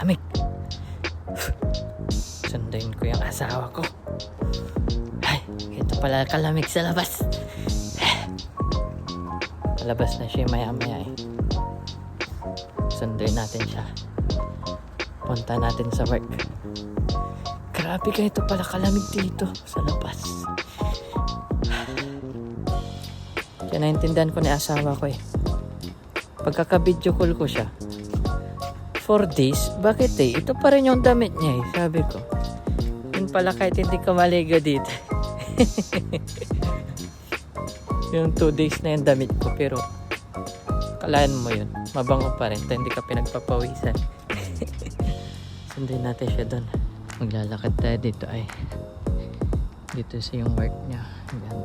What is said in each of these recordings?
Lamig. Sunduin ko yung asawa ko. Ay, ito pala kalamig sa labas. Palabas na siya maya maya eh. Sunduin natin siya. Punta natin sa work. Grabe ka ito pala kalamig dito sa labas. Kaya naintindihan ko ni asawa ko eh. Pagkaka-video call ko siya, for days, bakit eh? Ito pa rin yung damit niya eh, sabi ko. Yun pala kahit hindi ka maligo dito. yung two days na yung damit ko, pero kalaan mo yun. Mabango pa rin, ta hindi ka pinagpapawisan. Sundin natin siya doon. Maglalakad tayo dito ay. Dito sa yung work niya. Yan.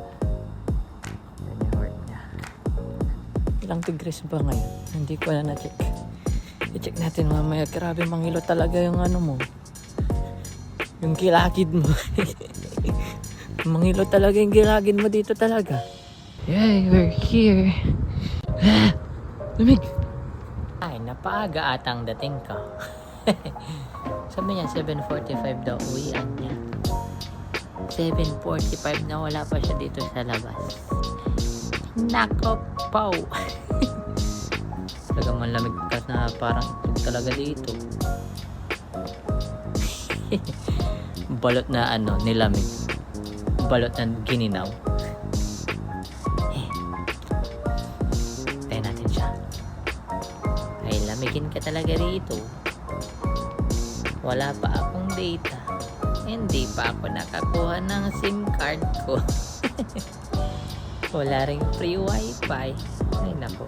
Yan yung work niya. Ilang degrees ba ngayon? Hindi ko na na-check. I-check natin mamaya. Grabe mangilo talaga yung ano mo. Yung kilakid mo. mangilo talaga yung kilakid mo dito talaga. Yay, we're here. Lamig. Ay, napaaga atang dating ka. Sabi niya, 7.45 daw uwian niya. 7.45 na wala pa siya dito sa labas. Nako, pow! Talagang malamig ka na parang itlog talaga dito. Balot na ano, nilamig. Balot na gininaw. Tayo natin siya. Ay, lamigin ka talaga rito. Wala pa akong data. Hindi pa ako nakakuha ng SIM card ko. Wala ring free wifi. Ay, nako.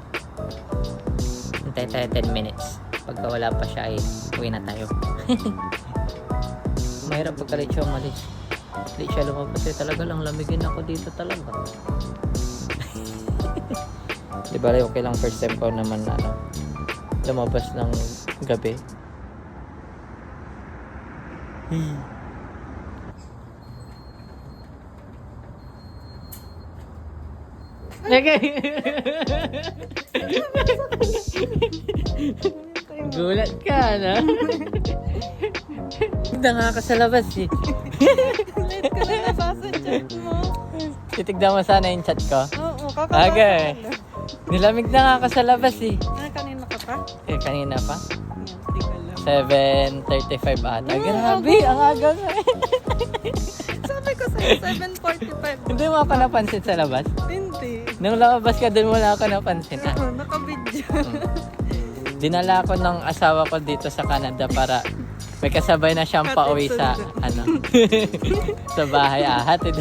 Hintay tayo 10 minutes. Pagka wala pa siya, ay uwi na tayo. Mahirap pagka late siya umalis. Late siya lumabas eh. Talaga lang lamigin ako dito talaga. Di ba okay lang first time ko naman na ano, lumabas ng gabi. Okay. Gulat ka, no? Nanga ka sa labas eh. Late ka na nabasa chat mo. Titignan mo sana yung chat ko. Oo, kakabasa Okay. ka na. Nilamig na nga ka sa labas eh. Ay, kanina ka pa? Eh, kanina pa? Hindi ko alam. 7.35 ata. Mm, Grabe, ang aga nga eh. Sabi ko sa'yo, 7.45. Hindi mo ako napansin sa labas. Hindi. Nung lumabas ka, doon wala ako napansin. Ah, Oo, nakabidyo. Dinala ko ng asawa ko dito sa Canada para may kasabay na siyang pauwi sa ano sa bahay. Ah hatid.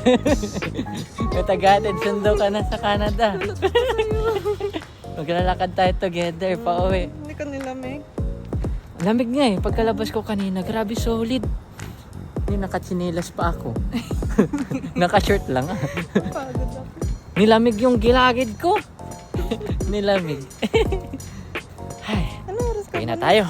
May tagatid sundo ka na sa Canada. Maglalakad tayo together pauwi. Hindi ka nilamig. lamig nga eh. Pagkalabas ko kanina grabe solid. Yun nakatsinilas pa ako. Naka-shirt lang. Ah nilamig yung gilagid ko. Nilamig Uwi na tayo.